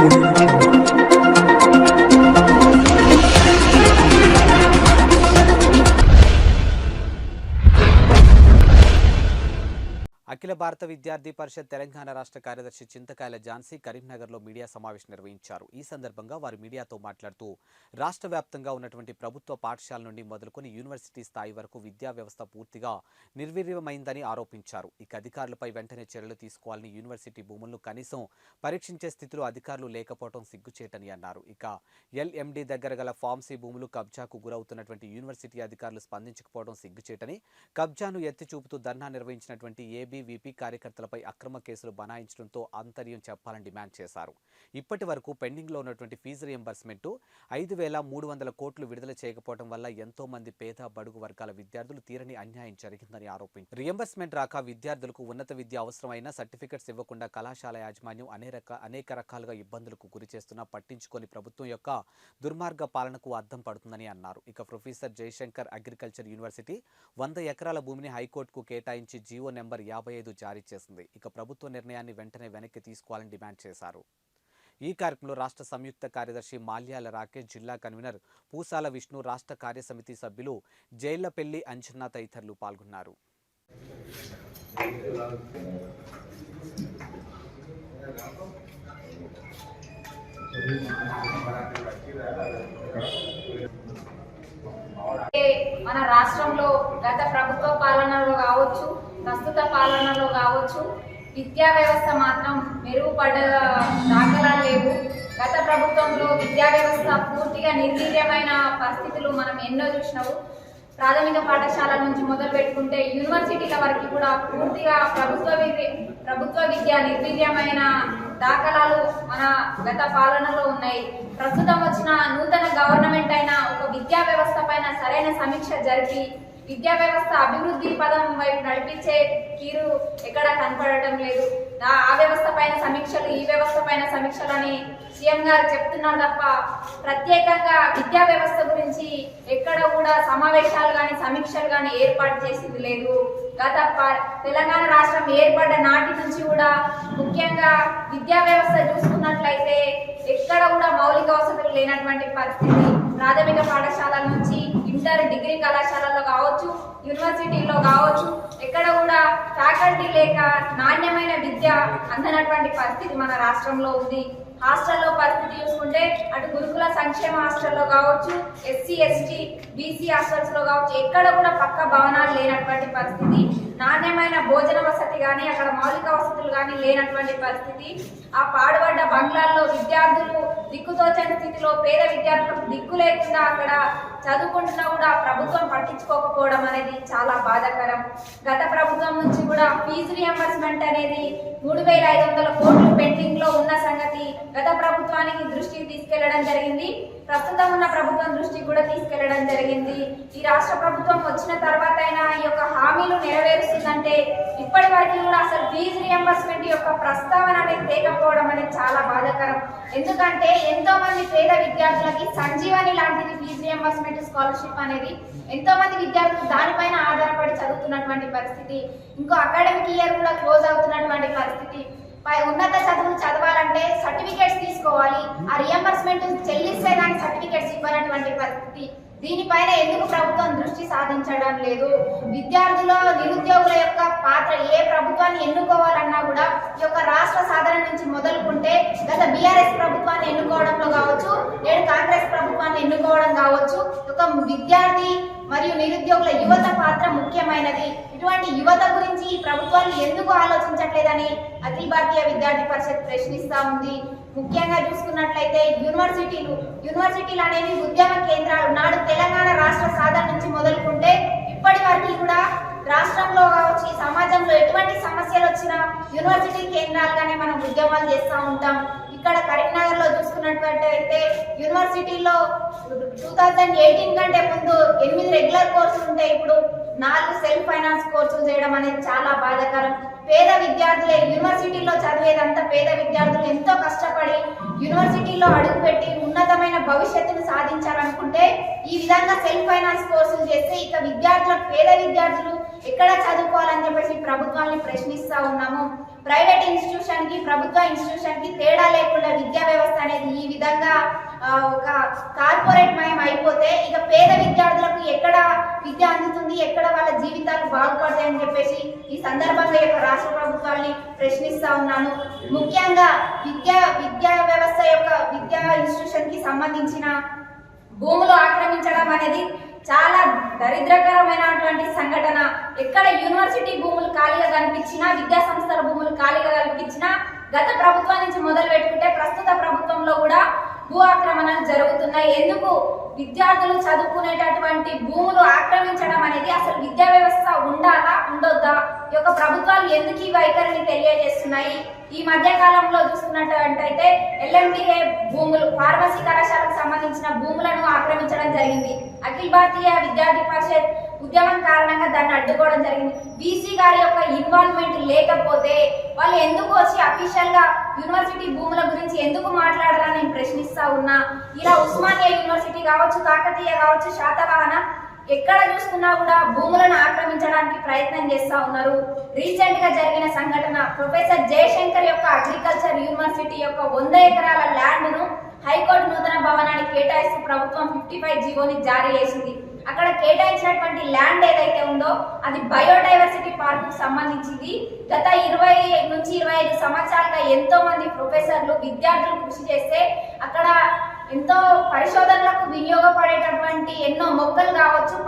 Thank you. భారత విద్యార్థి పరిషత్ తెలంగాణ రాష్ట్ర కార్యదర్శి చింతకాయల ఝాన్సీ కరీంనగర్లో మీడియా సమావేశం నిర్వహించారు. ఈ సందర్భంగా వారు మీడియాతో మాట్లాడుతూ రాష్ట్ర వ్యాప్తంగా ఉన్నటువంటి ప్రభుత్వ పాఠశాల నుండి మొదలుకొని యూనివర్సిటీ స్థాయి వరకు విద్యా వ్యవస్థ పూర్తిగా నిర్వీర్యమైందని ఆరోపించారు. ఇక అధికారులపై వెంటనే చర్యలు తీసుకోవాలని యూనివర్సిటీ భూములను కనీసం పరీక్షించే స్థితిలో అధికారులు లేకపోవడం సిగ్గుచేటని అన్నారు. ఇక ఎల్ఎండి దగ్గర గల ఫార్మసీ భూములు కబ్జాకు గురవుతున్నటువంటి యూనివర్సిటీ అధికారులు స్పందించకపోవడం సిగ్గుచేటని కబ్జాను ఎత్తి చూపుతూ ధర్నా నిర్వహించినటువంటి ఏబీవీపీ కార్యకర్తలపై అక్రమ కేసులు బనాయించడంతో ఆంతర్యం చెప్పాలని డిమాండ్ చేశారు. ఇప్పటి వరకు పెండింగ్లో ఉన్నటువంటి ఫీజు రియంబర్స్మెంట్ ఐదు వేల మూడు వందల కోట్లు విడుదల చేయకపోవడం వల్ల ఎంతో మంది పేద బడుగు వర్గాల విద్యార్థులు తీరని అన్యాయం జరిగిందని ఆరోపించారు. రియంబర్స్మెంట్ రాక విద్యార్థులకు ఉన్నత విద్య అవసరమైన సర్టిఫికెట్స్ ఇవ్వకుండా కళాశాల యాజమాన్యం అనేక అనేక రకాలుగా ఇబ్బందులకు గురి చేస్తున్నా పట్టించుకొని ప్రభుత్వం యొక్క దుర్మార్గ పాలనకు అద్దం పడుతుందని అన్నారు. ఇక ప్రొఫెసర్ జయశంకర్ అగ్రికల్చర్ యూనివర్సిటీ వంద ఎకరాల భూమిని హైకోర్టుకు కేటాయించి జీవో నెంబర్ యాభై ఐదు జారీ చేసింది ఇక ప్రభుత్వ నిర్ణయాన్ని వెంటనే వెనక్కి తీసుకోవాలని డిమాండ్ చేశారు. ఈ కార్యక్రమంలో రాష్ట్ర సంయుక్త కార్యదర్శి మాల్యాల రాకేష్ జిల్లా కన్వీనర్ పూసాల విష్ణు రాష్ట్ర కార్యసమితి సభ్యులు జైళ్ళపెల్లి అంజన్న తదితరులు పాల్గొన్నారు. మన రాష్ట్రంలో గత ప్రభుత్వ పాలనలో కావచ్చు ప్రస్తుత పాలనలో కావచ్చు విద్యా వ్యవస్థ మాత్రం మెరుగుపడ్డ దాఖలా లేవు. గత ప్రభుత్వంలో విద్యా వ్యవస్థ పూర్తిగా నిర్వీర్యమైన పరిస్థితులు మనం ఎన్నో చూసినాము. ప్రాథమిక పాఠశాల నుంచి మొదలు పెట్టుకుంటే యూనివర్సిటీల వరకు కూడా పూర్తిగా ప్రభుత్వ విద్య ప్రభుత్వ విద్య నిర్వీర్యమైన దాఖలాలు మన గత పాలనలో ఉన్నాయి. ప్రస్తుతం వచ్చిన నూతన గవర్నమెంట్ అయినా ఒక విద్యా వ్యవస్థ పైన సరైన సమీక్ష జరిపి విద్యా వ్యవస్థ అభివృద్ధి పదం వైపు నడిపించే తీరు ఎక్కడ కనపడటం లేదు. ఆ- ఆ వ్యవస్థ పైన సమీక్షలు ఈ వ్యవస్థ పైన సమీక్షలు అని సీఎం గారు చెప్తున్నారు తప్ప ప్రత్యేకంగా విద్యా వ్యవస్థ గురించి ఎక్కడ కూడా సమావేశాలు కానీ సమీక్షలు కానీ ఏర్పాటు చేసింది లేదు. గత తెలంగాణ రాష్ట్రం ఏర్పడ్డ నాటి నుంచి కూడా ముఖ్యంగా విద్యా వ్యవస్థ చూసుకున్నట్లయితే ఎక్కడ కూడా మౌలిక వసతులు లేనటువంటి పరిస్థితి. ప్రాథమిక పాఠశాలల నుంచి ఇంటర్ డిగ్రీ కళాశాలలో కావచ్చు యూనివర్సిటీలో కావచ్చు ఎక్కడ కూడా ఫ్యాకల్టీ లేక నాణ్యమైన విద్య అందనటువంటి పరిస్థితి మన రాష్ట్రంలో ఉంది. హాస్టల్లో పరిస్థితి చూసుకుంటే అటు గురుకుల సంక్షేమ హాస్టల్లో కావచ్చు ఎస్సీ ఎస్టీ బీసీ హాస్టల్స్లో కావచ్చు ఎక్కడ కూడా పక్క భవనాలు లేనటువంటి పరిస్థితి. నాణ్యమైన భోజన వసతి కానీ అక్కడ మౌలిక వసతులు కానీ లేనటువంటి పరిస్థితి. ఆ పాడుబడ్డ బంగ్లాల్లో విద్యార్థులు దిక్కుతోచని స్థితిలో పేద విద్యార్థులకు దిక్కు లేకుండా అక్కడ చదువుకుంటున్నా కూడా ప్రభుత్వం పట్టించుకోకపోవడం అనేది చాలా బాధాకరం. గత ప్రభుత్వం నుంచి కూడా ఫీజు రియంబర్స్మెంట్ అనేది మూడు వేల ఐదు వందల కోట్లు పెండింగ్లో ఉన్న సంగతి గత ప్రభుత్వానికి దృష్టికి తీసుకెళ్ళడం జరిగింది. ప్రస్తుతం ఉన్న ప్రభుత్వం దృష్టికి కూడా తీసుకెళ్ళడం జరిగింది. ఈ రాష్ట్ర ప్రభుత్వం వచ్చిన తర్వాత అయినా ఈ యొక్క హామీలు నెరవేరుస్తుందంటే ఇప్పటి వరకు కూడా అసలు ఫీజు రియంబర్స్మెంట్ యొక్క ప్రస్తావన అనేది లేకపోవడం అనేది చాలా బాధాకరం. ఎందుకంటే ఎంతో మంది పేద విద్యార్థులకి సంజీవని లాంటిది ఫీజు రియంబర్స్మెంట్ స్కాలర్షిప్ అనేది ఎంతో మంది విద్యార్థులు దానిపైన ఆధారపడి చదువుతున్నటువంటి పరిస్థితి ఇంకో అకాడమిక్ ఇయర్ కూడా క్లోజ్ అవుతున్నటువంటి పరిస్థితి. పై ఉన్నత చదువులు చదవాలంటే సర్టిఫికేట్స్ తీసుకోవాలి ఆ రియంబర్స్మెంట్ చెల్లిస్తే దానికి సర్టిఫికేట్స్ ఇవ్వనటువంటి పరిస్థితి. దీనిపైన ఎందుకు ప్రభుత్వం దృష్టి సాధించడం లేదు? విద్యార్థుల నిరుద్యోగుల యొక్క పాత్ర ఏ ప్రభుత్వాన్ని ఎన్నుకోవాలన్నా కూడా ఈ యొక్క రాష్ట్ర సాధన నుంచి మొదలుకుంటే గత బీఆర్ఎస్ ప్రభుత్వాన్ని ఎన్నుకోవడంలో కావచ్చు నేడు కాంగ్రెస్ ప్రభుత్వాన్ని ఎన్నుకోవడం కావచ్చు ఒక విద్యార్థి మరియు నిరుద్యోగుల యువత పాత్ర ముఖ్యమైనది. ఇటువంటి యువత గురించి ప్రభుత్వాలు ఎందుకు ఆలోచించట్లేదని అఖిల భారతీయ విద్యార్థి పరిషత్ ప్రశ్నిస్తా ఉంది. ముఖ్యంగా చూసుకున్నట్లయితే యూనివర్సిటీలు యూనివర్సిటీలు అనేవి ఉద్యమ కేంద్రాలు. నాడు తెలంగాణ రాష్ట్ర సాధన నుంచి మొదలుకుంటే ఇప్పటి వరకు కూడా రాష్ట్రంలో కావచ్చు సమాజంలో ఎటువంటి సమస్యలు వచ్చినా యూనివర్సిటీ కేంద్రాలుగానే మనం ఉద్యమాలు చేస్తూ ఉంటాం. ఇక్కడ కరీంనగర్ లో యూనివర్సిటీలో టూ థౌజండ్ ఎయిటీన్ కంటే ముందు ఎనిమిది రెగ్యులర్ కోర్సులు ఉంటాయి. ఇప్పుడు నాలుగు సెల్ఫ్ ఫైనాన్స్ కోర్సులు చేయడం అనేది చాలా బాధాకరం. పేద విద్యార్థులే యూనివర్సిటీలో చదివేదంతా పేద విద్యార్థులు ఎంతో కష్టపడి యూనివర్సిటీలో అడుగుపెట్టి ఉన్నతమైన భవిష్యత్తును సాధించాలనుకుంటే ఈ విధంగా సెల్ఫ్ ఫైనాన్స్ కోర్సులు చేస్తే ఇక విద్యార్థులకు పేద విద్యార్థులు ఎక్కడ చదువుకోవాలని చెప్పేసి ప్రభుత్వాన్ని ప్రశ్నిస్తూ ఉన్నాము. ప్రైవేట్ ఇన్స్టిట్యూషన్కి ప్రభుత్వ ఇన్స్టిట్యూషన్కి తేడా లేకుండా విద్యా వ్యవస్థ అనేది ఈ విధంగా ఒక కార్పొరేట్ మయం అయిపోతే ఇక పేద విద్యార్థులకు ఎక్కడ విద్య అందుతుంది ఎక్కడ వాళ్ళ జీవితాలు బాగుపడతాయి అని చెప్పేసి ఈ సందర్భంగా యొక్క రాష్ట్ర ప్రభుత్వాన్ని ప్రశ్నిస్తా ఉన్నాను. ముఖ్యంగా విద్యా విద్యా వ్యవస్థ యొక్క విద్యా ఇన్స్టిట్యూషన్కి సంబంధించిన భూములు ఆక్రమించడం అనేది చాలా దరిద్రకరమైనటువంటి సంఘటన. ఎక్కడ యూనివర్సిటీ భూములు ఖాళీగా కనిపించినా విద్యా సంస్థల భూములు ఖాళీగా కనిపించినా గత ప్రభుత్వం నుంచి మొదలు పెట్టుకుంటే ప్రస్తుత ప్రభుత్వంలో కూడా భూ ఆక్రమణలు జరుగుతున్నాయి. ఎందుకు? విద్యార్థులు చదువుకునేటటువంటి భూములు ఆక్రమించడం అనేది అసలు విద్యా వ్యవస్థ ఉండాలా? ఉండొద్దా? ఈ యొక్క ప్రభుత్వాలు ఎందుకు ఈ వైఖరిని తెలియజేస్తున్నాయి? ఈ మధ్య కాలంలో చూసుకున్నట్టయితే ఎల్ఎండిఏ భూములు ఫార్మసీ కళాశాలకు సంబంధించిన భూములను ఆక్రమించడం జరిగింది. అఖిల్ భారతీయ విద్యార్థి పరిషత్ ఉద్యమం కారణంగా దాన్ని అడ్డుకోవడం జరిగింది. బీసీ గారి యొక్క ఇన్వాల్వ్మెంట్ లేకపోతే వాళ్ళు ఎందుకు వచ్చి అఫీషియల్గా యూనివర్సిటీ భూముల గురించి ఎందుకు మాట్లాడాలని నేను ప్రశ్నిస్తా ఉన్నా? ఇలా ఉస్మానియా యూనివర్సిటీ కావచ్చు కాకతీయ కావచ్చు శాతవాహన ఎక్కడ చూసుకున్నా కూడా భూములను ఆక్రమించడానికి ప్రయత్నం చేస్తా ఉన్నారు. రీసెంట్గా జరిగిన సంఘటన ప్రొఫెసర్ జయశంకర్ యొక్క అగ్రికల్చర్ యూనివర్సిటీ యొక్క వంద ఎకరాల ల్యాండ్ను హైకోర్టు నూతన భవనానికి కేటాయిస్తూ ప్రభుత్వం ఫిఫ్టీ ఫైవ్ జీవోని జారీ చేసింది. అక్కడ కేటాయించినటువంటి ల్యాండ్ ఏదైతే ఉందో అది బయోడైవర్సిటీ పార్క్కు సంబంధించింది. గత ఇరవై నుంచి ఇరవై ఐదు సంవత్సరాలుగా ఎంతో మంది ప్రొఫెసర్లు విద్యార్థులు కృషి చేస్తే అక్కడ ఎంతో పరిశోధనలకు వినియోగపడేటటువంటి ఎన్నో మొక్కలు కావచ్చు